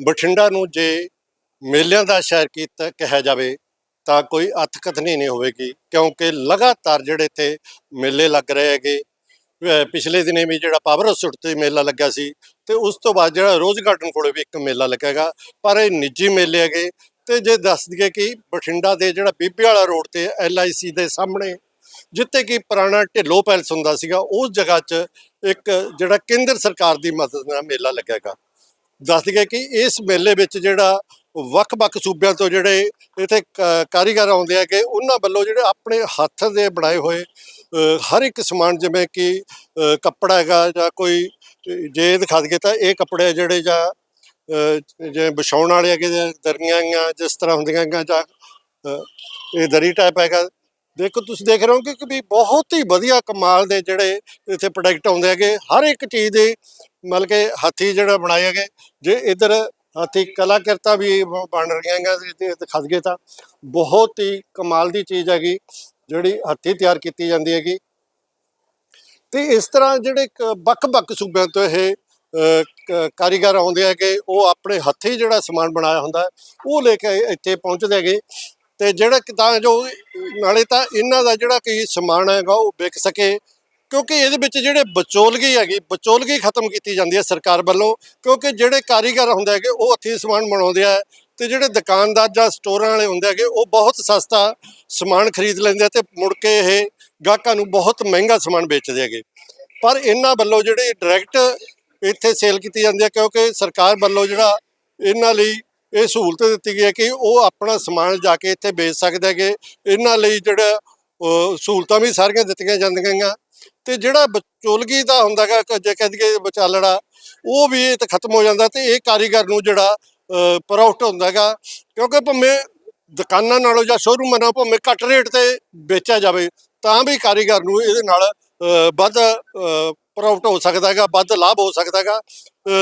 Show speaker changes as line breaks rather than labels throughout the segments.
ਬਠਿੰਡਾ ਨੂੰ ਜੇ ਮੇਲਿਆਂ ਦਾ ਸ਼ਹਿਰ ਕੀਤਾ ਕਿਹਾ ਜਾਵੇ ਤਾਂ ਕੋਈ ਅਥਕਥਨੀ ਨਹੀਂ ਹੋਵੇਗੀ, ਕਿਉਂਕਿ ਲਗਾਤਾਰ ਜਿਹੜੇ ਇੱਥੇ ਮੇਲੇ ਲੱਗ ਰਹੇ ਹੈਗੇ ਪਿਛਲੇ ਦਿਨੇ ਵੀ ਜਿਹੜਾ ਪਾਵਰ ਹਾਊਸ ਤੇ ਮੇਲਾ ਲੱਗਾ ਸੀ ਤੇ ਉਸ ਤੋਂ ਬਾਅਦ ਜਿਹੜਾ ਰੋਜ਼ ਗਾਰਡਨ ਕੋਲੇ ਵੀ ਇੱਕ ਮੇਲਾ ਲੱਗੇਗਾ ਪਰ ਇਹ ਨਿੱਜੀ ਮੇਲੇ ਹੈਗੇ ਤੇ ਜੇ ਦੱਸ ਦਈਏ ਕਿ ਬਠਿੰਡਾ ਦੇ ਜਿਹੜਾ ਬੀਬੀ ਵਾਲਾ ਰੋਡ ਤੇ ਐਲਆਈਸੀ ਦੇ ਸਾਹਮਣੇ ਜਿੱਥੇ ਕਿ ਪੁਰਾਣਾ ਢਿੱਲੋ ਪੈਲਸ ਹੁੰਦਾ ਸੀਗਾ, ਉਸ ਜਗ੍ਹਾ 'ਚ ਇੱਕ ਜਿਹੜਾ ਕੇਂਦਰ ਸਰਕਾਰ ਦੀ ਮਦਦ ਨਾਲ ਮੇਲਾ ਲੱਗੇਗਾ ਦੱਸ ਦਈਏ ਕਿ ਇਸ ਮੇਲੇ ਵਿੱਚ ਜਿਹੜਾ ਵੱਖ-ਵੱਖ ਸੂਬਿਆਂ ਤੋਂ ਜਿਹੜੇ ਇੱਥੇ ਕ- ਕਾਰੀਗਰ ਆਉਂਦੇ ਆ ਕਿ ਉਹਨਾਂ ਵੱਲੋਂ ਜਿਹੜੇ ਆਪਣੇ ਹੱਥ ਦੇ ਬਣਾਏ ਹੋਏ ਹਰ ਇੱਕ ਸਮਾਨ ਜਿਵੇਂ ਕਿ ਕੱਪੜਾ ਹੈਗਾ ਜਾਂ ਕੋਈ ਜੇ ਦਿਖਾ ਦਈਏ ਤਾਂ ਇਹ ਕੱਪੜੇ ਜਿਹੜੇ ਜਾਂ ਅ, ਜਿਵੇਂ ਵਿਛਾਉਣ ਵਾਲੇ ਹੈਗੇ ਜਾਂ ਦਰੀਆਂ ਹੈਗੀਆਂ ਜਿਸ ਤਰ੍ਹਾਂ ਹੁੰਦੀਆਂ ਹੈਗੀਆਂ ਜਾਂ ਇਹ ਦਰੀ ਟਾਈਪ ਹੈਗਾ ਦੇਖੋ, ਤੁਸੀਂ ਦੇਖ ਰਹੇ ਹੋ ਕਿ ਵੀ ਬਹੁਤ ਹੀ ਵਧੀਆ ਕਮਾਲ ਦੇ ਜਿਹੜੇ ਇੱਥੇ ਪ੍ਰੋਡਕਟ ਆਉਂਦੇ ਹੈਗੇ, ਹਰ ਇੱਕ ਚੀਜ਼ ਦੇ ਮਤਲਬ ਕਿ ਹੱਥੀ ਜਿਹੜਾ ਬਣਾਏ ਹੈਗੇ, ਜੇ ਇਧਰ ਹੱਥੀ ਕਲਾਕਰਤਾ ਵੀ ਬਣ ਰਹੀਆਂ ਹੈਗੀਆਂ ਤੇ ਦਿਖਾ ਦਈਏ ਤਾਂ, ਬਹੁਤ ਹੀ ਕਮਾਲ ਦੀ ਚੀਜ਼ ਹੈਗੀ, ਜਿਹੜੀ ਹੱਥੀ ਤਿਆਰ ਕੀਤੀ ਜਾਂਦੀ ਹੈਗੀ। ਤੇ ਇਸ ਤਰ੍ਹਾਂ ਜਿਹੜੇ ਕ- ਵੱਖ-ਵੱਖ ਸੂਬਿਆਂ ਤੋਂ ਇਹ ਕ- ਕਾਰੀਗਰ ਆਉਂਦੇ ਹੈਗੇ, ਉਹ ਆਪਣੇ ਹੱਥੀਂ ਜਿਹੜਾ ਸਮਾਨ ਬਣਾਇਆ ਹੁੰਦਾ, ਉਹ ਲੈ ਕੇ ਇੱਥੇ ਪਹੁੰਚਦੇ ਹੈਗੇ। ਤੇ ਜਿਹੜਾ ਤਾਂ ਜੋ ਨਾਲੇ ਤਾਂ ਇਹਨਾਂ ਦਾ ਜਿਹੜਾ ਕਿ ਸਮਾਨ ਹੈਗਾ ਉਹ ਵਿਕ ਸਕੇ, ਕਿਉਂਕਿ ਇਹਦੇ ਵਿੱਚ ਜਿਹੜੇ ਬਚੋਲਗੀ ਹੈਗੀ, ਬਚੋਲਗੀ ਖਤਮ ਕੀਤੀ ਜਾਂਦੀ ਹੈ ਸਰਕਾਰ ਵੱਲੋਂ, ਕਿਉਂਕਿ ਜਿਹੜੇ ਕਾਰੀਗਰ ਹੁੰਦੇ ਹੈਗੇ ਉਹ ਹੱਥੀਂ ਸਮਾਨ ਬਣਾਉਂਦੇ ਆ ਤੇ ਜਿਹੜੇ ਦੁਕਾਨਦਾਰ ਜਾਂ ਸਟੋਰਾਂ ਵਾਲੇ ਹੁੰਦੇ ਹੈਗੇ ਉਹ ਬਹੁਤ ਸਸਤਾ ਸਮਾਨ ਖਰੀਦ ਲੈਂਦੇ ਆ ਤੇ ਮੁੜ ਕੇ ਇਹ ਗਾਹਕਾਂ ਨੂੰ ਬਹੁਤ ਮਹਿੰਗਾ ਸਮਾਨ ਵੇਚਦੇ ਹੈਗੇ। ਪਰ ਇਹਨਾਂ ਵੱਲੋਂ ਜਿਹੜੇ ਡਾਇਰੈਕਟ ਇੱਥੇ ਸੇਲ ਕੀਤੀ ਜਾਂਦੀ ਹੈ ਕਿਉਂਕਿ ਸਰਕਾਰ ਵੱਲੋਂ ਜਿਹੜਾ ਇਹਨਾਂ ਲਈ ਇਹ ਸਹੂਲਤ ਦਿੱਤੀ ਗਈ ਹੈ ਕਿ ਉਹ ਆਪਣਾ ਸਮਾਨ ਜਾ ਕੇ ਇੱਥੇ ਵੇਚ ਸਕਦੇ ਹੈਗੇ। ਇਹਨਾਂ ਲਈ ਜਿਹੜਾ ਸਹੂਲਤਾਂ ਵੀ ਸਾਰੀਆਂ ਦਿੱਤੀਆਂ ਜਾਂਦੀਆਂ ਹੈਗੀਆਂ ਤੇ ਜਿਹੜਾ ਬਚੋਲਗੀ ਦਾ ਹੁੰਦਾ ਹੈਗਾ ਜੇ ਕਹਿ ਦਈਏ ਵਿਚਾਲੜਾ, ਉਹ ਵੀ ਇਹ ਤੇ ਖਤਮ ਹੋ ਜਾਂਦਾ ਤੇ ਇਹ ਕਾਰੀਗਰ ਨੂੰ ਜਿਹੜਾ ਪ੍ਰੋਫਿਟ ਹੁੰਦਾ ਹੈਗਾ। ਕਿਉਂਕਿ ਭਾਵੇਂ ਦੁਕਾਨਾਂ ਨਾਲੋਂ ਜਾਂ ਸ਼ੋਰੂਮਾਂ ਨਾਲੋਂ ਭਾਵੇਂ ਘੱਟ ਰੇਟ ਤੇ ਵੇਚਿਆ ਜਾਵੇ, ਤਾਂ ਵੀ ਕਾਰੀਗਰ ਨੂੰ ਇਹਦੇ ਨਾਲ ਵੱਧ ਪ੍ਰੋਫਿਟ ਹੋ ਸਕਦਾ ਹੈਗਾ, ਵੱਧ ਲਾਭ ਹੋ ਸਕਦਾ ਹੈਗਾ।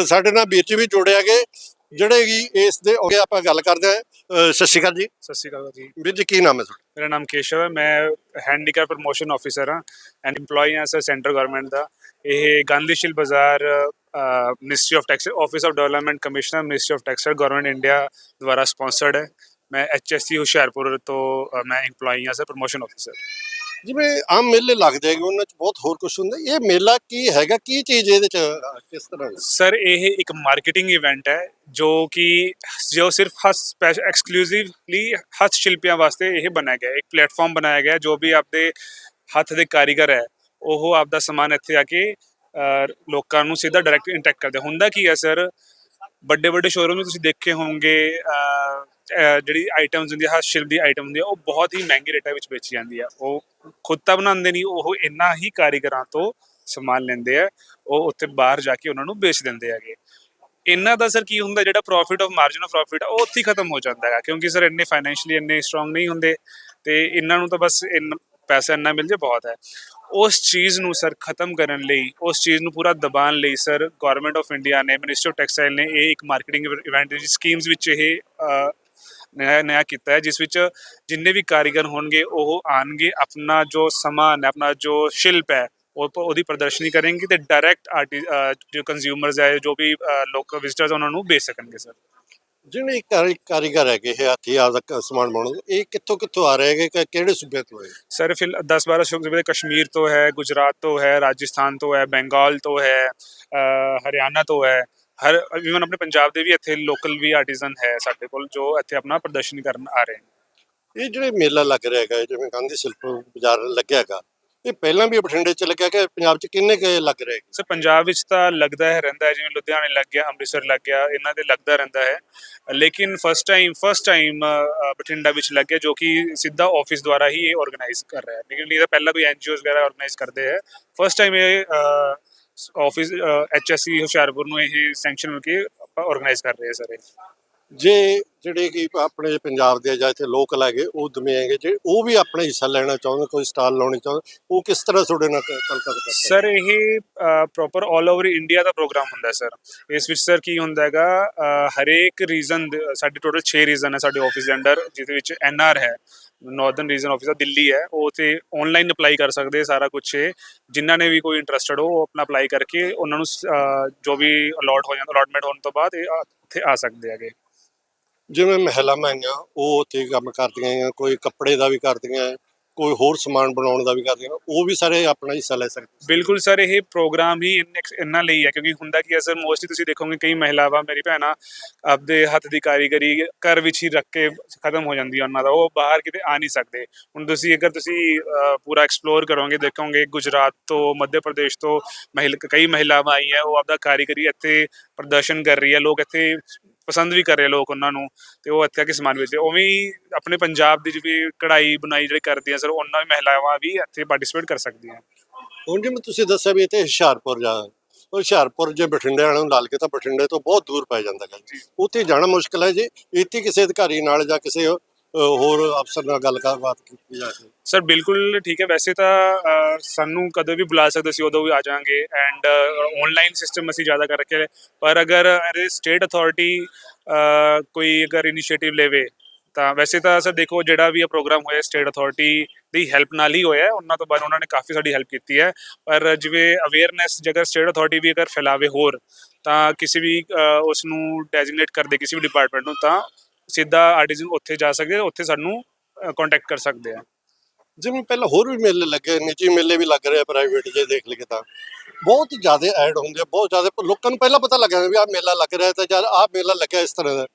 ਸਾਡੇ ਨਾਲ ਵੀਰ ਜੀ ਵੀ ਜੁੜੇ ਗਏ ਜਿਹੜੇ ਕਿ ਇਸ ਦੇ ਅੱਗੇ ਆਪਾਂ ਗੱਲ ਕਰਦੇ ਹਾਂ ਅ, ਸਤਿ ਸ਼੍ਰੀ ਅਕਾਲ ਜੀ।
ਸਤਿ ਸ਼੍ਰੀ ਅਕਾਲ ਜੀ।
ਵੀਰ ਜੀ ਕੀ ਨਾਮ ਹੈ ਤੁਹਾਡਾ?
ਮੇਰਾ ਨਾਮ ਕੇਸ਼ਵ ਹੈ ਮੈਂ ਹੈਂਡੀਕੈਪ ਪ੍ਰਮੋਸ਼ਨ ਆਫੀਸਰ ਹਾਂ ਐਂਡ EMPLOYE ਹਾਂ ਸਰ ਸੈਂਟਰ ਗਵਰਨਮੈਂਟ ਦਾ। ਇਹ Gandhi Shilp Bazaar ministry of tax office of development commissioner ministry of tax government India ਦੁਆਰਾ ਸਪਾਂਸਰਡ ਹੈ। ਮੈਂ ਐਚਐਸਸੀ ਹੁਸ਼ਿਆਰਪੁਰ ਤੋਂ ਅ, ਮੈਂ EMPLOYE ਹਾਂ ਸਰ ਪ੍ਰਮੋਸ਼ਨ ਆਫਿਸਰ
ਜਿਵੇਂ ਆਮ ਮੇਲੇ ਲੱਗਦੇ ਹੈਗੇ, ਉਹਨਾਂ 'ਚ ਬਹੁਤ ਹੋਰ ਕੁਝ ਹੁੰਦਾ। ਇਹ ਮੇਲਾ ਕੀ ਹੈਗਾ? ਕੀ ਚੀਜ਼ ਇਹਦੇ 'ਚ ਕਿਸ ਤਰ੍ਹਾਂ ਦੀ?
ਸਰ, ਇਹ ਇੱਕ ਮਾਰਕੀਟਿੰਗ ਇਵੈਂਟ ਹੈ, ਜੋ ਕਿ ਜੋ ਸਿਰਫ ਹਸ ਐਕਸਕਲੂਸਿਵਲੀ ਹੱਥ ਸ਼ਿਲਪੀਆਂ ਵਾਸਤੇ ਇਹ ਬਣਾਇਆ ਗਿਆ। ਇੱਕ ਪਲੇਟਫਾਰਮ ਬਣਾਇਆ ਗਿਆ, ਜੋ ਵੀ ਆਪਦੇ ਹੱਥ ਦੇ ਕਾਰੀਗਰ ਹੈ, ਉਹ ਆਪਦਾ ਸਮਾਨ ਇੱਥੇ ਆ ਕੇ ਲੋਕਾਂ ਨੂੰ ਸਿੱਧਾ ਡਾਇਰੈਕਟ ਇੰਟੈਕਟ ਕਰਦੇ। ਹੁੰਦਾ ਕੀ ਹੈ, ਸਰ? ਵੱਡੇ ਵੱਡੇ ਸ਼ੋਰੂਮ ਵਿੱਚ ਤੁਸੀਂ ਦੇਖੇ ਹੋਵੋਗੇ ਜਿਹੜੀ ਆਈਟਮਸ ਹੁੰਦੀ ਹੱਥ ਸ਼ਿਲਪ ਦੀ ਆਈਟਮ ਹੁੰਦੀ ਹੈ ਉਹ ਬਹੁਤ ਹੀ ਮਹਿੰਗੇ ਰੇਟਾਂ ਵਿੱਚ ਵੇਚੀ ਜਾਂਦੀ ਹੈ ਉਹ ਖੁਦ ਤਾਂ ਬਣਾਉਂਦੇ ਨਹੀਂ, ਉਹ ਇੰਨਾ ਹੀ ਕਾਰੀਗਰਾਂ ਤੋਂ ਸਮਾਨ ਲੈਂਦੇ ਆ, ਉਹ ਉੱਥੇ ਬਾਹਰ ਜਾ ਕੇ ਉਹਨਾਂ ਨੂੰ ਵੇਚ ਦਿੰਦੇ ਹੈਗੇ। ਇਹਨਾਂ ਦਾ ਸਰ ਕੀ ਹੁੰਦਾ, ਜਿਹੜਾ profit of margin of profit ਉਹ ਉੱਥੇ ਹੀ ਖਤਮ ਹੋ ਜਾਂਦਾ ਹੈਗਾ, ਕਿਉਂਕਿ ਸਰ ਇੰਨੇ ਫਾਈਨੈਂਸ਼ੀਅਲੀ ਇੰਨੇ ਸਟਰੋਂਗ ਨਹੀਂ ਹੁੰਦੇ, ਤੇ ਇਹਨਾਂ ਨੂੰ ਤਾਂ ਬਸ ਇੰਨ, ਪੈਸਾ ਇੰਨਾ ਮਿਲ ਜੇ ਬਹੁਤ ਹੈ। ਉਸ ਚੀਜ਼ ਨੂੰ ਸਰ ਖਤਮ ਕਰਨ ਲਈ, ਉਸ ਚੀਜ਼ ਨੂੰ ਪੂਰਾ ਦਬਾਉਣ ਲਈ ਸਰ ਗਵਰਨਮੈਂਟ ਆਫ ਇੰਡੀਆ ਨੇ ਮਿਨਿਸਟਰ ਆਫ ਟੈਕਸਟਾਈਲ ਨੇ ਇਹ ਇੱਕ ਮਾਰਕੀਟਿੰਗ ਇਵੈਂਟ ਦੀ ਸਕੀਮਸ ਵਿੱਚ ਇਹ ਨया ਕੀਤਾ ਹੈ ਜਿਸ ਵਿੱਚ ਜਿੰਨੇ ਵੀ ਕਾਰੀਗਰ ਹੋਣਗੇ ਉਹ ਆਣਗੇ ਆਪਣਾ ਜੋ ਸਮਾਨ ਹੈ ਆਪਣਾ ਜੋ ਸ਼ਿਲਪ ਹੈ ਉਹ ਉਹਦੀ ਪ੍ਰਦਰਸ਼ਨੀ ਕਰਨਗੇ ਤੇ ਡਾਇਰੈਕਟ ਜੋ ਕੰਜ਼ਿਊਮਰਸ ਹੈ ਜੋ ਵੀ ਲੋਕਲ ਵਿਜ਼ਿਟਰਸ ਉਹਨਾਂ ਨੂੰ ਵੇਚ ਸਕਣਗੇ ਸਰ
ਜਿਹੜੇ ਕਾਰੀ- ਕਾਰੀਗਰ ਹੈਗੇ ਇਹ ਹੱਥੀਂ ਆਪਦਾ ਕ- ਸਮਾਨ ਬਣਾਉਂਦੇ ਇਹ ਕਿੱਥੋਂ ਕਿੱਥੋਂ ਆ ਰਹੇ ਹੈਗੇ? ਕਿ ਕਿਹੜੇ ਸੂਬੇ ਤੋਂ ਹੈ
ਸਰ ਫਿਰ 10 12 ਸੂਬੇ ਕਸ਼ਮੀਰ ਤੋਂ ਹੈ ਗੁਜਰਾਤ ਤੋਂ ਹੈ ਰਾਜਸਥਾਨ ਤੋਂ ਹੈ ਬੰਗਾਲ ਤੋਂ ਹੈ ਹਰਿਆਣਾ ਤੋਂ ਹੈ। ਹਰ ਇਵਨ ਆਪਣੇ ਪੰਜਾਬ ਦੇ ਵੀ ਇੱਥੇ ਲੋਕਲ ਵੀ ਆਰਟੀਜ਼ਨ ਹੈ ਸਾਡੇ ਕੋਲ ਜੋ ਇੱਥੇ ਆਪਣਾ ਪ੍ਰਦਰਸ਼ਨੀ ਕਰਨ ਆ ਰਹੇ ਨੇ।
ਇਹ ਜਿਹੜੇ ਮੇਲਾ ਲੱਗ ਰਿਹਾ ਹੈਗਾ ਜਿਵੇਂ ਗਾਂਧੀ ਸ਼ਿਲਪ ਬਾਜ਼ਾਰ ਲੱਗਿਆ ਹੈਗਾ ਇਹ ਪਹਿਲਾਂ ਵੀ ਬਠਿੰਡੇ 'ਚ ਲੱਗਿਆ ਕਿ ਪੰਜਾਬ 'ਚ ਕਿੰਨੇ ਕੁ ਲੱਗ ਰਿਹਾ?
ਸਰ ਪੰਜਾਬ ਵਿੱਚ ਤਾਂ ਲੱਗਦਾ ਹੈ ਰਹਿੰਦਾ ਹੈ ਜਿਵੇਂ ਲੁਧਿਆਣੇ ਲੱਗ ਗਿਆ ਅੰਮ੍ਰਿਤਸਰ ਲੱਗ ਗਿਆ ਇਹਨਾਂ ਦੇ ਲੱਗਦਾ ਰਹਿੰਦਾ ਹੈ। ਲੇਕਿਨ first time first time Bathinda ਵਿੱਚ ਲੱਗ ਗਿਆ ਜੋ ਕਿ ਸਿੱਧਾ ਆਫਿਸ ਦੁਆਰਾ ਹੀ ਇਹ ਆਰਗੇਨਾਈਜ਼ ਕਰ ਰਿਹਾ ਹੈ। ਲੇਕਿਨ ਤਾਂ ਪਹਿਲਾਂ ਕੋਈ ਐਨਜੀਓਜ਼ ਵਗੈਰਾ ਆਰਗੇਨਾਈਜ਼ ਕਰਦੇ ਹੈ। ਫਸਟ ਟਾਈਮ ਇਹ ਆਫਿਸ ਐਚਐਸਸੀ ਹੁਸ਼ਿਆਰਪੁਰ ਨੂੰ ਇਹ ਸੈਂਕਸ਼ਨ ਮਿਲ ਕੇ ਆਰਗੇਨਾਈਜ਼ ਕਰ ਰਹੇ ਹੈ ਸਰ। ਇਹ
ਜੇ ਜਿਹੜੇ ਕਿ ਆਪਣੇ ਪੰਜਾਬ ਦੇ ਜਾਂ ਇੱਥੇ ਲੋਕਲ ਹੈਗੇ, ਉਹ ਉਦਮੀ ਹੈਗੇ, ਜੇ ਉਹ ਵੀ ਆਪਣਾ ਹਿੱਸਾ ਲੈਣਾ ਚਾਹੁੰਦੇ, ਕੋਈ ਸਟਾਲ ਲਾਉਣੀ ਚਾਹੁੰਦੇ, ਉਹ ਕਿਸ ਤਰ੍ਹਾਂ ਤੁਹਾਡੇ ਨਾਲ ਕੰਟੈਕਟ ਕਰਦੇ
ਸਰ, ਇਹ ਪ੍ਰੋਪਰ 올 ਓਵਰ ਇੰਡੀਆ ਦਾ ਪ੍ਰੋਗਰਾਮ ਹੁੰਦਾ ਹੈ, ਸਰ। ਇਸ ਵਿੱਚ, ਸਰ, ਕੀ ਹੁੰਦਾ ਹੈਗਾ ਹਰੇਕ ਰੀਜ਼ਨ ਸਾਡੇ ਟੋਟਲ 6 ਰੀਜ਼ਨ ਹੈ ਸਾਡੇ ਆਫਿਸ ਦੇ ਅੰਡਰ ਜਿਹਦੇ ਵਿੱਚ ਐਨਆਰ ਹੈ ਨਾਰਥਰਨ ਰੀਜਨ ਆਫਿਸ ਆ, ਦਿੱਲੀ ਹੈ, ਉਹ ਤੇ ਆਨਲਾਈਨ ਅਪਲਾਈ ਕਰ ਸਕਦੇ ਸਾਰਾ ਕੁਝ ਹੈ ਜਿਨ੍ਹਾਂ ਨੇ ਵੀ ਕੋਈ ਇੰਟਰਸਟਡ ਹੋ, ਉਹ ਆਪਣਾ ਅਪਲਾਈ ਕਰਕੇ, ਉਹਨਾਂ ਨੂੰ ਜੋ ਵੀ ਅਲਾਟ ਹੋ ਜਾਂਦਾ ਅਲਾਟਮੈਂਟ ਹੋਣ ਤੋਂ ਬਾਅਦ ਇਹ ਇੱਥੇ ਆ ਸਕਦੇ ਹੈਗੇ।
ਜਿਵੇਂ ਮਹਿਲਾਵਾਂ ਹੈਗੀਆਂ ਉਹ ਉੱਥੇ ਕੰਮ ਕਰਦੀਆਂ ਹੈਗੀਆਂ ਕੋਈ ਕੱਪੜੇ ਦਾ ਵੀ ਕਰਦੀਆਂ ਹੈ, ਕੋਈ ਹੋਰ ਸਮਾਨ ਬਣਾਉਣ ਦਾ ਵੀ ਕਰਦੀਆਂ ਉਹ ਵੀ ਸਾਰੇ ਆਪਣਾ ਹਿੱਸਾ ਲੈ ਸਕਦੇ
ਬਿਲਕੁਲ ਸਰ ਇਹ ਪ੍ਰੋਗਰਾਮ ਹੀ ਇੰਨਾ ਲਈ ਹੈ ਕਿਉਂਕਿ ਹੁੰਦਾ ਕੀ ਹੈ ਸਰ ਮੋਸਟਲੀ ਤੁਸੀਂ ਦੇਖੋਗੇ ਕਈ ਮਹਿਲਾਵਾਂ ਮੇਰੀ ਭੈਣਾਂ ਆਪਦੇ ਹੱਥ ਦੀ ਕਾਰੀਗਰੀ ਘਰ ਵਿੱਚ ਹੀ ਰੱਖ ਕੇ ਖਤਮ ਹੋ ਜਾਂਦੀ ਹੈ ਉਹਨਾਂ ਦਾ ਉਹ ਬਾਹਰ ਕਿਤੇ ਆ ਨਹੀਂ ਸਕਦੇ। ਹੁਣ ਤੁਸੀਂ ਅਗਰ ਤੁਸੀਂ ਪੂਰਾ ਐਕਸਪਲੋਰ ਕਰੋਗੇ ਦੇਖੋਗੇ ਗੁਜਰਾਤ ਤੋਂ ਮੱਧ ਪ੍ਰਦੇਸ਼ ਤੋਂ ਮਹਿਲ ਕਈ ਮਹਿਲਾਵਾਂ ਆਈ ਹੈ ਉਹ ਆਪਦਾ ਕਾਰੀਗਰੀ ਇੱਥੇ ਪ੍ਰਦਰਸ਼ਨ ਕਰ ਰਹੀ ਹੈ ਲੋਕ ਇੱਥੇ ਪਸੰਦ ਵੀ ਕਰ ਰਹੇ ਲੋਕ ਉਹਨਾਂ ਨੂੰ ਤੇ ਉਹ ਇੱਥੇ ਆ ਕੇ ਸਮਾਨ ਵੇਚਦੇ ਉਵੇਂ ਹੀ ਆਪਣੇ ਪੰਜਾਬ ਦੀ ਜਿਵੇਂ ਕਢਾਈ ਬੁਣਾਈ ਜਿਹੜੇ ਕਰਦੀਆਂ ਸਰ ਉਹਨਾਂ ਵੀ ਮਹਿਲਾਵਾਂ ਵੀ ਇੱਥੇ ਪਾਰਟਿਸਿਪੇਟ ਕਰ ਸਕਦੀਆਂ।
ਹੁਣ ਜਿਵੇਂ ਤੁਸੀਂ ਦੱਸਿਆ ਵੀ ਇੱਥੇ ਹੁਸ਼ਿਆਰਪੁਰ ਜਾ ਉਹ ਹੁਸ਼ਿਆਰਪੁਰ ਜੇ ਬਠਿੰਡੇ ਵਾਲਿਆਂ ਨੂੰ ਲਾਲ ਕੇ ਤਾਂ ਬਠਿੰਡੇ ਤੋਂ ਬਹੁਤ ਦੂਰ ਪੈ ਜਾਂਦਾ ਹੈ
ਜੀ।
ਉੱਥੇ ਜਾਣਾ ਮੁਸ਼ਕਲ ਹੈ ਜੀ। ਇੱਥੇ ਕਿਸੇ ਅਧਿਕਾਰੀ ਨਾਲ ਜਾਂ ਕਿਸੇ ਹੋਰ ਅਫਸਰ ਨਾਲ ਗੱਲ ਬਾਤ ਕੀਤੀ ਜਾ ਸਕਦੀ
ਸਰ, ਬਿਲਕੁਲ ਠੀਕ ਹੈ। ਵੈਸੇ ਤਾਂ ਸਾਨੂੰ ਕਦੋਂ ਵੀ ਬੁਲਾ ਸਕਦੇ ਸੀ, ਉਦੋਂ ਵੀ ਆ ਜਾਾਂਗੇ ਐਂਡ ਆਨਲਾਈਨ ਸਿਸਟਮ ਅਸੀਂ ਜ਼ਿਆਦਾ ਕਰ ਰੱਖਿਆ ਪਰ ਅਗਰ ਸਟੇਟ ਅਥਾਰਟੀ ਕੋਈ ਅਗਰ ਇਨੀਸ਼ੀਏਟਿਵ ਲੈਵੇ, ਤਾਂ ਵੈਸੇ ਤਾਂ ਸਰ ਦੇਖੋ, ਜਿਹੜਾ ਵੀ ਇਹ ਪ੍ਰੋਗਰਾਮ ਹੋਇਆ ਸਟੇਟ ਅਥਾਰਟੀ ਦੀ ਹੈਲਪ ਨਾਲ ਹੀ ਹੋਇਆ ਉਹਨਾਂ ਤੋਂ ਬਾਅਦ ਉਹਨਾਂ ਨੇ ਕਾਫੀ ਸਾਡੀ ਹੈਲਪ ਕੀਤੀ ਹੈ। ਪਰ ਜਿਵੇਂ ਅਵੇਅਰਨੈਸ ਜੇਕਰ ਸਟੇਟ ਅਥਾਰਟੀ ਵੀ ਅਗਰ ਫੈਲਾਵੇ ਹੋਰ, ਤਾਂ ਕਿਸੇ ਵੀ ਉਸ ਨੂੰ ਡੈਜ਼ਿਗਨੇਟ ਕਰਦੇ ਕਿਸੇ ਵੀ ਡਿਪਾਰਟਮੈਂਟ ਨੂੰ, ਤਾਂ ਸਿੱਧਾ ਆਰਟੀਜ਼ਨ ਉੱਥੇ ਜਾ ਸਕਦੇ ਆ, ਉੱਥੇ ਸਾਨੂੰ ਕੰਟੈਕਟ ਕਰ ਸਕਦੇ ਆ।
ਜਿਵੇਂ ਪਹਿਲਾਂ ਹੋਰ ਵੀ ਮੇਲੇ ਲੱਗੇ ਨਿੱਜੀ ਮੇਲੇ ਵੀ ਲੱਗ ਰਹੇ ਆ ਪ੍ਰਾਈਵੇਟ ਜੇ ਦੇਖ ਲਈਏ ਤਾਂ। ਬਹੁਤ ਜ਼ਿਆਦਾ ਐਡ ਹੁੰਦੇ ਆ ਬਹੁਤ ਜ਼ਿਆਦਾ ਲੋਕਾਂ ਨੂੰ ਪਹਿਲਾਂ ਪਤਾ ਲੱਗਿਆ ਵੀ ਆਹ ਮੇਲਾ ਲੱਗ ਰਿਹਾ ਤੇ ਜਦ ਆਹ ਮੇਲਾ ਲੱਗਿਆ ਇਸ ਤਰ੍ਹਾਂ ਦਾ।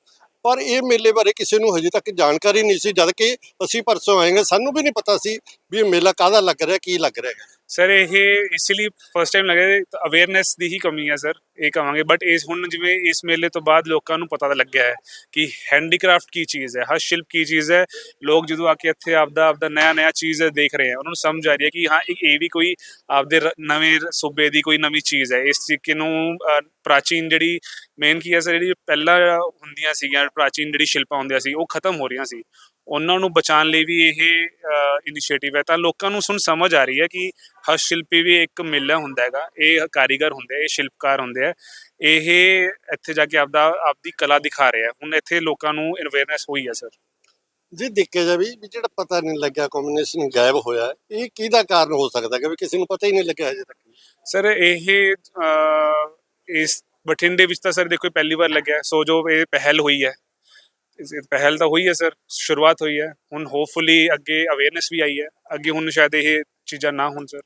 ਪਰ ਇਹ ਮੇਲੇ ਬਾਰੇ ਕਿਸੇ ਨੂੰ ਹਜੇ ਤੱਕ ਜਾਣਕਾਰੀ ਨਹੀਂ ਸੀ ਜਦ ਕਿ ਅਸੀਂ ਪਰਸੋਂ ਆਏਗੇ ਸਾਨੂੰ ਵੀ ਨਹੀਂ ਪਤਾ ਸੀ ਵੀ ਇਹ ਮੇਲਾ ਕਾਹਦਾ ਲੱਗ ਰਿਹਾ ਕੀ ਲੱਗ ਰਿਹਾ। ਹੈ
ਸਰ ਇਹ ਇਸ ਲਈ ਫਸਟ ਟਾਈਮ ਲੱਗੇ ਅਵੇਅਰਨੈਸ ਦੀ ਹੀ ਕਮੀ ਹੈ ਸਰ ਇਹ ਕਹਾਂਗੇ। ਬਟ ਇਸ ਹੁਣ ਜਿਵੇਂ ਇਸ ਮੇਲੇ ਤੋਂ ਬਾਅਦ ਲੋਕਾਂ ਨੂੰ ਪਤਾ ਤਾਂ ਲੱਗਿਆ ਹੈ ਕਿ ਹੈਂਡੀਕ੍ਰਾਫਟ ਕੀ ਚੀਜ਼ ਹੈ ਹਸਤ ਸ਼ਿਲਪ ਕੀ ਚੀਜ਼ ਹੈ। ਲੋਕ ਜਦੋਂ ਆ ਕੇ ਇੱਥੇ ਆਪਦਾ ਆਪਦਾ ਨਵਾਂ ਨਵਾਂ ਚੀਜ਼ ਦੇਖ ਰਹੇ ਆ, ਉਹਨਾਂ ਨੂੰ ਸਮਝ ਆ ਰਹੀ ਹੈ ਕਿ ਹਾਂ, ਇਹ ਵੀ ਕੋਈ ਆਪਦੇ ਰ- ਨਵੇਂ ਸੂਬੇ ਦੀ ਕੋਈ ਨਵੀਂ ਚੀਜ਼ ਹੈ। ਇਸ ਤਰੀਕੇ ਨੂੰ ਪ੍ਰਾਚੀਨ ਜਿਹੜੀ ਮੇਨ ਕੀ ਹੈ ਸਰ ਜਿਹੜੀ ਪਹਿਲਾਂ ਹੁੰਦੀਆਂ ਸੀਗੀਆਂ, ਪ੍ਰਾਚੀਨ ਜਿਹੜੀ ਸ਼ਿਲਪਾਂ ਹੁੰਦੀਆਂ ਸੀ, ਉਹ ਖਤਮ ਹੋ ਰਹੀਆਂ ਸੀ। ਉਹਨਾਂ ਨੂੰ ਬਚਾਉਣ ਲਈ ਵੀ ਇਹ ਇਨੀਸ਼ੀਏਟਿਵ ਹੈ। ਤਾਂ ਲੋਕਾਂ ਨੂੰ ਸੁਣ ਸਮਝ ਆ ਰਹੀ ਹੈ ਕਿ ਹਸਤ ਸ਼ਿਲਪੀ ਵੀ ਇੱਕ ਮਿਲ ਹੁੰਦਾ ਹੈਗਾ। ਇਹ ਕਾਰੀਗਰ ਹੁੰਦੇ ਇਹ ਸ਼ਿਲਪਕਾਰ ਹੁੰਦੇ ਆ। ਇਹ ਇੱਥੇ ਜਾ ਕੇ ਆਪਦਾ ਆਪਦੀ ਕਲਾ ਦਿਖਾ ਰਹੇ ਹੁਣ ਇੱਥੇ ਲੋਕਾਂ ਨੂੰ ਅਵੇਅਰਨੈਸ ਹੋਈ ਹੈ ਸਰ।
ਜੇ ਦੇਖਿਆ ਜਾਵੇ ਵੀ ਜਿਹੜਾ ਪਤਾ ਨਹੀਂ ਲੱਗਿਆ ਕੰਬੀਨੇਸ਼ਨ ਗਾਇਬ ਹੋਇਆ ਇਹ ਕਿਹਦਾ ਕਾਰਨ ਹੋ ਸਕਦਾ ਕਿ ਕਿਸੇ ਨੂੰ ਪਤਾ ਹੀ ਨਹੀਂ ਲੱਗਿਆ ਹਜੇ ਤੱਕ।
ਸਰ ਇਹ ਇਸ ਬਠਿੰਡੇ ਵਿੱਚ ਤਾਂ ਸਰ ਦੇਖੋ ਪਹਿਲੀ ਵਾਰ ਲੱਗਿਆ। ਸੋ ਜੋ ਇਹ ਪਹਿਲ ਹੋਈ ਹੈ। ਪਹਿਲ ਤਾਂ ਹੋਈ ਹੈ ਸਰ। ਸ਼ੁਰੂਆਤ ਹੋਈ ਹੈ। ਹੁਣ ਹੋਪਫੁਲੀ ਅੱਗੇ ਅਵੇਅਰਨੈਸ ਵੀ ਆਈ ਹੈ। ਅੱਗੇ ਹੁਣ ਸ਼ਾਇਦ ਇਹ ਚੀਜ਼ਾਂ ਨਾ ਹੋਣ ਸਰ।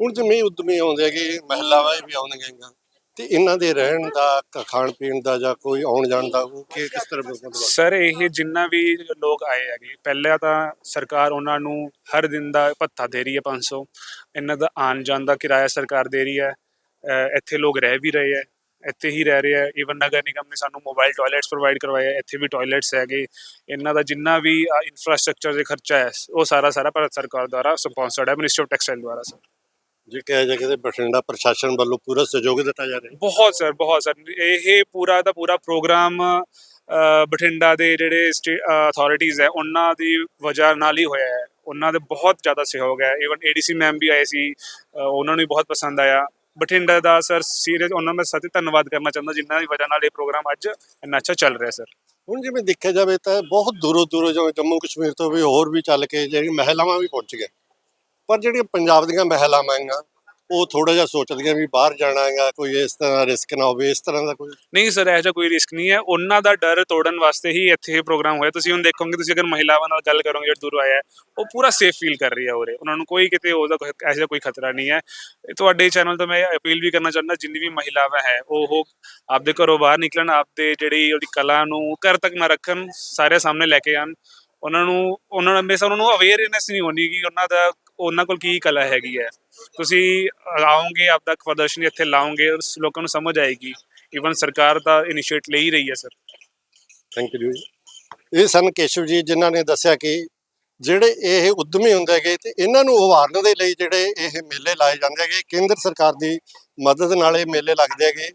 ਹੁਣ ਜਿਵੇਂ ਉਦਮੀ ਆਉਂਦੇ ਹੈਗੇ ਮਹਿਲਾਵਾਂ ਵੀ ਆਉਂਦੀਆਂ ਤੇ ਇਹਨਾਂ ਦੇ ਰਹਿਣ ਦਾ ਖਾਣ ਪੀਣ ਦਾ ਜਾਂ ਕੋਈ ਆਉਣ ਜਾਣ ਦਾ ਕਿ ਕਿਸ ਤਰ੍ਹਾਂ?
ਸਰ ਇਹ ਜਿੰਨਾ ਵੀ ਲੋਕ ਆਏ ਹੈਗੇ ਪਹਿਲਾਂ ਤਾਂ ਸਰਕਾਰ ਉਹਨਾਂ ਨੂੰ ਹਰ ਦਿਨ ਦਾ ਭੱਤਾ ਦੇ ਰਹੀ ਹੈ 500 ਇਹਨਾਂ ਦਾ ਆਉਣ ਜਾਣ ਦਾ ਕਿਰਾਇਆ ਸਰਕਾਰ ਦੇ ਰਹੀ ਹੈ। ਇੱਥੇ ਲੋਕ ਰਹਿ ਵੀ ਰਹੇ ਹੈ। ਇੱਥੇ ਹੀ ਰਹਿ ਰਹੇ ਹੈ। ਈਵਨ ਨਗਰ ਨਿਗਮ ਨੇ ਸਾਨੂੰ ਮੋਬਾਈਲ ਟਾਇਲਟਸ ਪ੍ਰੋਵਾਈਡ ਕਰਵਾਏ ਇੱਥੇ ਵੀ ਟਾਇਲਟਸ ਹੈਗੇ। ਇਹਨਾਂ ਦਾ ਜਿੰਨਾ ਵੀ ਇਨਫਰਾਸਟ੍ਰਕਚਰ ਦੇ ਖਰਚਾ ਹੈ ਉਹ ਸਾਰਾ ਸਾਰਾ ਭਾਰਤ ਸਰਕਾਰ ਦੁਆਰਾ ਸਪਾਂਸਰਡ ਹੈ। ਮਿਨਿਸਟਰੀ ਆਫ ਟੈਕਸਟਾਈਲ ਦੁਆਰਾ ਸਰ
ਜੇ ਕਿਹਾ ਜਾਏ ਕਿ ਬਠਿੰਡਾ ਪ੍ਰਸ਼ਾਸਨ ਵੱਲੋਂ ਪੂਰਾ ਸਹਿਯੋਗ ਦਿੱਤਾ ਜਾ ਰਿਹਾ ਹੈ।
ਬਹੁਤ ਸਰ ਬਹੁਤ ਸਰ ਇਹ ਪੂਰਾ ਦਾ ਪੂਰਾ ਪ੍ਰੋਗਰਾਮ ਬਠਿੰਡਾ ਦੇ ਜਿਹੜੇ ਅਥਾਰਟੀਆਂ ਹੈ ਉਹਨਾਂ ਦੀ ਵਜ੍ਹਾ ਨਾਲ ਹੀ ਹੋਇਆ ਹੈ। ਉਹਨਾਂ ਦੇ ਬਹੁਤ ਜ਼ਿਆਦਾ ਸਹਿਯੋਗ ਹੈ। ਈਵਨ ਏਡੀਸੀ ਮੈਮ ਵੀ ਆਏ ਸੀ। ਉਹਨਾਂ ਨੂੰ ਵੀ ਬਹੁਤ ਪਸੰਦ ਆਇਆ। ਬਠਿੰਡਾ ਦਾ ਸਰ ਸੀਰੀਜ਼ ਉਹਨਾਂ ਦਾ ਸਤਿ ਧੰਨਵਾਦ ਕਰਨਾ ਚਾਹੁੰਦਾ, ਜਿਨ੍ਹਾਂ ਦੀ ਵਜ੍ਹਾ ਨਾਲ ਇਹ ਪ੍ਰੋਗਰਾਮ ਅੱਜ ਇੰਨਾ ਅੱਛਾ ਚੱਲ ਰਿਹਾ ਸਰ।
ਹੁਣ ਜਿਵੇਂ ਦੇਖਿਆ ਜਾਵੇ ਤਾਂ ਬਹੁਤ ਦੂਰੋਂ ਦੂਰੋਂ ਜਿਵੇਂ ਜੰਮੂ ਕਸ਼ਮੀਰ ਤੋਂ ਵੀ ਹੋਰ ਵੀ ਚੱਲ ਕੇ ਜਿਹੜੀ ਮਹਿਲਾਵਾਂ ਵੀ ਪਹੁੰਚ ਗਏ ਪਰ ਜਿਹੜੀਆਂ ਪੰਜਾਬ ਦੀਆਂ ਮਹਿਲਾਵਾਂ ਹੈਗੀਆਂ ਉਹ ਥੋੜਾ ਜਿਹਾ ਸੋਚਦੀਆਂ ਵੀ ਬਾਹਰ ਜਾਣਾ ਹੈਗਾ, ਕੋਈ ਇਸ ਤਰ੍ਹਾਂ ਰਿਸਕ ਨਾ ਹੋਵੇ, ਇਸ ਤਰ੍ਹਾਂ ਦਾ ਕੋਈ
ਨਹੀਂ ਸਰ, ਇਹੋ ਜਿਹਾ ਕੋਈ ਰਿਸਕ ਨਹੀਂ ਹੈ। ਉਹਨਾਂ ਦਾ ਡਰ ਤੋੜਨ ਵਾਸਤੇ ਹੀ ਇੱਥੇ ਇਹ ਪ੍ਰੋਗਰਾਮ ਹੋਇਆ। ਤੁਸੀਂ ਹੁਣ ਦੇਖੋਗੇ, ਤੁਸੀਂ ਅਗਰ ਮਹਿਲਾਵਾਂ ਨਾਲ ਗੱਲ ਕਰੋਗੇ, ਜਿਹੜੇ ਦੂਰੋਂ ਆਇਆ ਉਹ ਪੂਰਾ ਸੇਫ ਫੀਲ ਕਰ ਰਹੀ ਹੈ ਉਰੇ। ਉਹਨਾਂ ਨੂੰ ਕੋਈ ਕਿਤੇ ਉਹਦਾ ਇਹੋ ਜਿਹਾ ਕੋਈ ਖਤਰਾ ਨਹੀਂ ਹੈ। ਤੁਹਾਡੇ ਚੈਨਲ ਤੋਂ ਮੈਂ ਅਪੀਲ ਵੀ ਕਰਨਾ ਚਾਹੁੰਦਾ, ਜਿੰਨੀ ਵੀ ਮਹਿਲਾਵਾਂ ਹੈ, ਉਹ ਆਪਦੇ ਘਰੋਂ ਬਾਹਰ ਨਿਕਲਣ, ਆਪਦੇ ਜਿਹੜੀ ਉਹਦੀ ਕਲਾ ਨੂੰ ਘਰ ਤੱਕ ਨਾ ਰੱਖਣ ਸਾਰੇ ਸਾਹਮਣੇ ਲੈ ਕੇ ਆਣ ਉਹਨਾਂ ਨੂੰ ਉਹਨਾਂ ਨੂੰ ਹਮੇਸ਼ਾ ਉਹਨਾਂ ਨੂੰ ਅਵੇਅਰਨੈਸ ਨਹੀਂ ਹੋਣੀ ਕਿ ਉਹਨਾਂ ਦਾ ਉਹਨਾਂ ਕੋਲ ਕੀ ਕਲਾ ਹੈਗੀ ਹੈ? ਤੁਸੀਂ ਆਓਗੇ, ਆਪਦਾ ਪ੍ਰਦਰਸ਼ਨੀ ਇੱਥੇ ਲਾਓਗੇ ਉਸ ਲੋਕਾਂ ਨੂੰ ਸਮਝ ਆਏਗੀ। ਈਵਨ ਸਰਕਾਰ ਤਾਂ ਇਨੀਸ਼ੀਏਟ ਲੈ ਹੀ ਰਹੀ ਹੈ ਸਰ
ਥੈਂਕ ਯੂ ਜੀ। ਇਹ ਸਨ ਕੇਸ਼ਵ ਜੀ, ਜਿਨ੍ਹਾਂ ਨੇ ਦੱਸਿਆ ਕਿ ਜਿਹੜੇ ਇਹ ਉਦਮੀ ਹੁੰਦੇ ਹੈਗੇ ਤੇ ਇਹਨਾਂ ਨੂੰ ਉਭਾਰਨ ਦੇ ਲਈ ਜਿਹੜੇ ਇਹ ਮੇਲੇ ਲਾਏ ਜਾਂਦੇ ਹੈਗੇ, ਕੇਂਦਰ ਸਰਕਾਰ ਦੀ ਮਦਦ ਨਾਲ ਇਹ ਮੇਲੇ ਲੱਗਦੇ ਹੈਗੇ।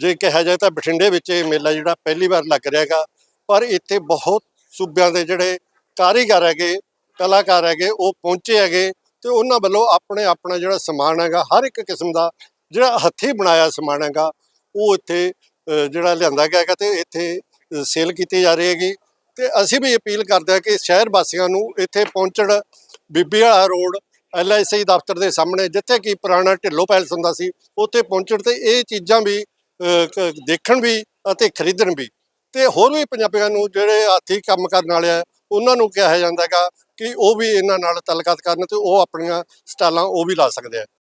ਜੇ ਕਿਹਾ ਜਾਏ ਤਾਂ ਬਠਿੰਡੇ ਵਿੱਚ ਇਹ ਮੇਲਾ ਜਿਹੜਾ ਪਹਿਲੀ ਵਾਰ ਲੱਗ ਰਿਹਾ ਹੈਗਾ, ਪਰ ਇੱਥੇ ਬਹੁਤ ਸੂਬਿਆਂ ਦੇ ਜਿਹੜੇ ਕਾਰੀਗਰ ਹੈਗੇ, ਕਲਾਕਾਰ ਹੈਗੇ, ਉਹ ਪਹੁੰਚੇ ਹੈਗੇ। ਤੇ ਉਹਨਾਂ ਵੱਲੋਂ ਆਪਣੇ ਆਪਣਾ ਜਿਹੜਾ ਸਮਾਨ ਹੈਗਾ, ਹਰ ਇੱਕ ਕਿਸਮ ਦਾ ਜਿਹੜਾ ਹੱਥੀਂ ਬਣਾਇਆ ਸਮਾਨ ਹੈਗਾ, ਉਹ ਇੱਥੇ ਜਿਹੜਾ ਲਿਆਂਦਾ ਗਿਆ ਹੈਗਾ ਤੇ ਇੱਥੇ ਸੇਲ ਕੀਤੀ ਜਾ ਰਹੀ ਹੈਗੀ। ਤੇ ਅਸੀਂ ਵੀ ਅਪੀਲ ਕਰਦੇ ਹਾਂ ਕਿ ਸ਼ਹਿਰ ਵਾਸੀਆਂ ਨੂੰ ਇੱਥੇ ਪਹੁੰਚਣ, ਬੀਬੀ ਵਾਲਾ ਰੋਡ, ਐਲਆਈਸੀ ਦਫ਼ਤਰ ਦੇ ਸਾਹਮਣੇ, ਜਿੱਥੇ ਕਿ ਪੁਰਾਣਾ ਢਿੱਲੋ ਪੈਲਸ ਹੁੰਦਾ ਸੀ, ਉੱਥੇ ਪਹੁੰਚਣ ਤੇ ਇਹ ਚੀਜ਼ਾਂ ਵੀ ਦੇਖਣ ਵੀ ਅਤੇ ਖਰੀਦਣ ਵੀ। ਤੇ ਹੋਰ ਵੀ ਪੰਜਾਬੀਆਂ ਨੂੰ ਜਿਹੜੇ ਹੱਥੀਂ ਕੰਮ ਕਰਨ ਵਾਲੇ ਆ, ਉਹਨਾਂ ਨੂੰ ਕਿਹਾ ਜਾਂਦਾ ਹੈਗਾ ਕਿ ਉਹ ਵੀ ਇਹਨਾਂ ਨਾਲ ਤਲਕਤ ਕਰਨ ਤੇ ਉਹ ਆਪਣੀਆਂ ਸਟਾਲਾਂ ਉਹ ਵੀ ਲਾ ਸਕਦੇ ਆ।